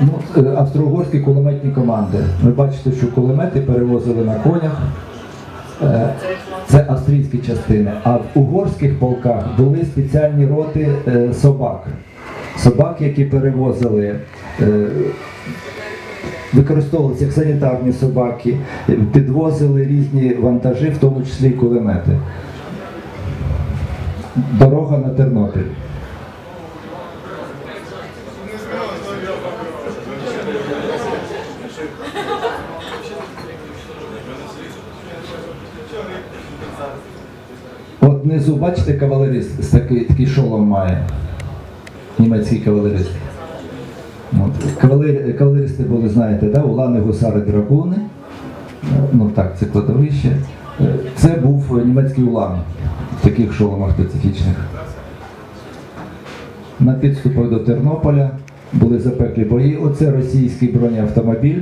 Ну, е, австро-угорські кулеметні команди. Ви бачите, що кулемети перевозили на конях. Е, Це австрійські частини. А в угорських полках були спеціальні роти е, собак. Собак, які перевозили, використовувалися як санітарні собаки, підвозили різні вантажі, в тому числі і кулемети. Дорога на Тернопіль. От внизу, бачите, кавалерист такий, такий шолом має. Німецький кавалерист. От. Кавалер, кавалеристи були, знаєте, да? улани, гусари, драгуни. Ну так, це кладовище. Це був німецький улан в таких шоломах специфічних. На підступах до Тернополя були запеклі бої. Оце російський бронеавтомобіль.